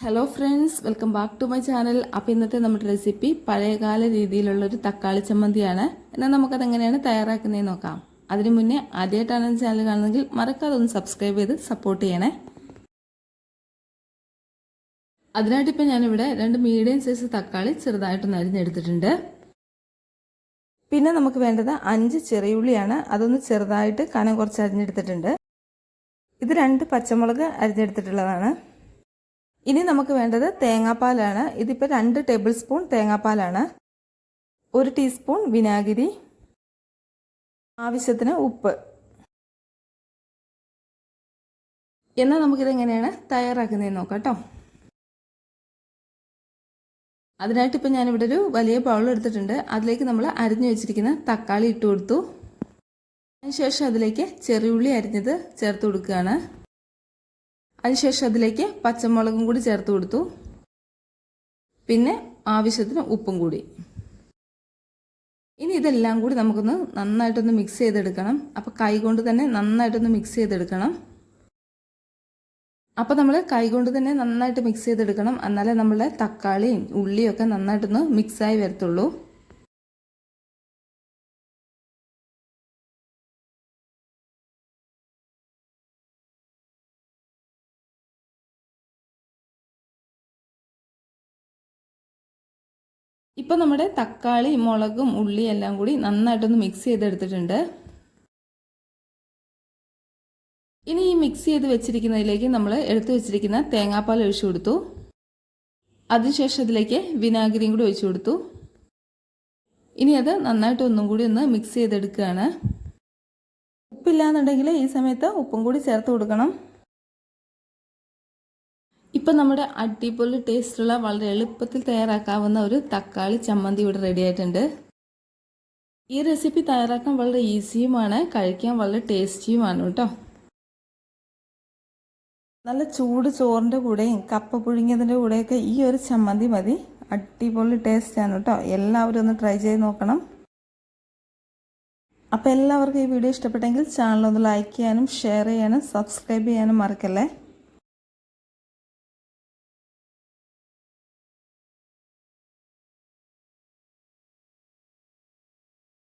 Hello friends welcome back to my channel അപ്പോൾ ഇന്നത്തെ നമ്മുടെ റെസിപ്പി പഴയകാല രീതിയിലുള്ള ഒരു തക്കാളി ചമ്മന്തിയാണ്. എന്നാൽ നമുക്കത് എങ്ങനെയാണ് തയ്യാറാക്കുന്നതെന്ന് നോക്കാം. അതിനു മുന്നേ ആദ്യമായിട്ടാണ് ചാനൽ കാണുന്നതെങ്കിൽ മറക്കാതെ ഒന്ന് സബ്സ്ക്രൈബ് ചെയ്ത് സപ്പോർട്ട് ചെയ്യണേ. അതിനായിട്ട് ഇപ്പം ഞാനിവിടെ രണ്ട് മീഡിയം സൈസ് തക്കാളി ചെറുതായിട്ടൊന്ന് അരിഞ്ഞെടുത്തിട്ടുണ്ട്. പിന്നെ നമുക്ക് വേണ്ടത് അഞ്ച് ചെറിയുള്ളിയാണ്. അതൊന്ന് ചെറുതായിട്ട് കനം കുറച്ച് അരിഞ്ഞെടുത്തിട്ടുണ്ട്. ഇത് രണ്ട് പച്ചമുളക് അരിഞ്ഞെടുത്തിട്ടുള്ളതാണ്. ഇനി നമുക്ക് വേണ്ടത് തേങ്ങാപ്പാലാണ്. ഇതിപ്പോൾ രണ്ട് ടേബിൾ സ്പൂൺ തേങ്ങാപ്പാലാണ്. ഒരു ടീസ്പൂൺ വിനാഗിരി. ആവശ്യത്തിന് ഉപ്പ്. എന്നാൽ നമുക്കിത് എങ്ങനെയാണ്? തയ്യാറാക്കുന്നതെന്ന് നോക്കാം കേട്ടോ. അതിനായിട്ട് ഇപ്പം ഞാനിവിടെ ഒരു വലിയ ബൗൾ എടുത്തിട്ടുണ്ട്. അതിലേക്ക് നമ്മൾ അരിഞ്ഞു വെച്ചിരിക്കുന്ന തക്കാളി ഇട്ട് കൊടുത്തു. അതിനുശേഷം അതിലേക്ക് ചെറിയുള്ളി അരിഞ്ഞത് ചേർത്ത് കൊടുക്കുകയാണ്. അതിനുശേഷം അതിലേക്ക് പച്ചമുളകും കൂടി ചേർത്ത് കൊടുത്തു. പിന്നെ ആവശ്യത്തിന് ഉപ്പും കൂടി. ഇനി ഇതെല്ലാം കൂടി നമുക്കൊന്ന് നന്നായിട്ടൊന്ന് മിക്സ് ചെയ്തെടുക്കണം. അപ്പോൾ കൈകൊണ്ട് തന്നെ നന്നായിട്ടൊന്ന് മിക്സ് ചെയ്തെടുക്കണം. അപ്പോൾ നമ്മൾ കൈകൊണ്ട് തന്നെ നന്നായിട്ട് മിക്സ് ചെയ്തെടുക്കണം. എന്നാലേ നമ്മുടെ തക്കാളിയും ഉള്ളിയും ഒക്കെ നന്നായിട്ടൊന്ന് മിക്സായി വരത്തുള്ളൂ. ഇപ്പോൾ നമ്മുടെ തക്കാളി മുളകും ഉള്ളി എല്ലാം കൂടി നന്നായിട്ടൊന്ന് മിക്സ് ചെയ്തെടുത്തിട്ടുണ്ട്. ഇനി ഈ മിക്സ് ചെയ്ത് വെച്ചിരിക്കുന്നതിലേക്ക് നമ്മൾ എടുത്തു വെച്ചിരിക്കുന്ന തേങ്ങാപ്പാൽ ഒഴിച്ചു കൊടുത്തു. അതിനുശേഷം അതിലേക്ക് വിനാഗിരിയും കൂടി ഒഴിച്ചു കൊടുത്തു. ഇനി അത് നന്നായിട്ട് ഒന്നും കൂടി ഒന്ന് മിക്സ് ചെയ്തെടുക്കുകയാണ്. ഉപ്പില്ലാന്നുണ്ടെങ്കിൽ ഈ സമയത്ത് ഉപ്പും കൂടി ചേർത്ത് കൊടുക്കണം. ഇപ്പം നമ്മുടെ അടിപൊളി ടേസ്റ്റുള്ള വളരെ എളുപ്പത്തിൽ തയ്യാറാക്കാവുന്ന ഒരു തക്കാളി ചമ്മന്തി ഇവിടെ റെഡി ആയിട്ടുണ്ട്. ഈ റെസിപ്പി തയ്യാറാക്കാൻ വളരെ ഈസിയുമാണ് കഴിക്കാൻ വളരെ ടേസ്റ്റിയുമാണ് കേട്ടോ. നല്ല ചൂട് ചോറിന്റെ കൂടെയും കപ്പ പുഴുങ്ങിയതിന്റെ കൂടെയൊക്കെ ഈ ഒരു ചമ്മന്തി മതി. അടിപൊളി ടേസ്റ്റാണ് കേട്ടോ. എല്ലാവരും ഒന്ന് ട്രൈ ചെയ്ത് നോക്കണം. അപ്പോൾ എല്ലാവർക്കും ഈ വീഡിയോ ഇഷ്ടപ്പെട്ടെങ്കിൽ ചാനൽ ഒന്ന് ലൈക്ക് ചെയ്യാനും ഷെയർ ചെയ്യാനും സബ്സ്ക്രൈബ് ചെയ്യാനും മറക്കല്ലേ?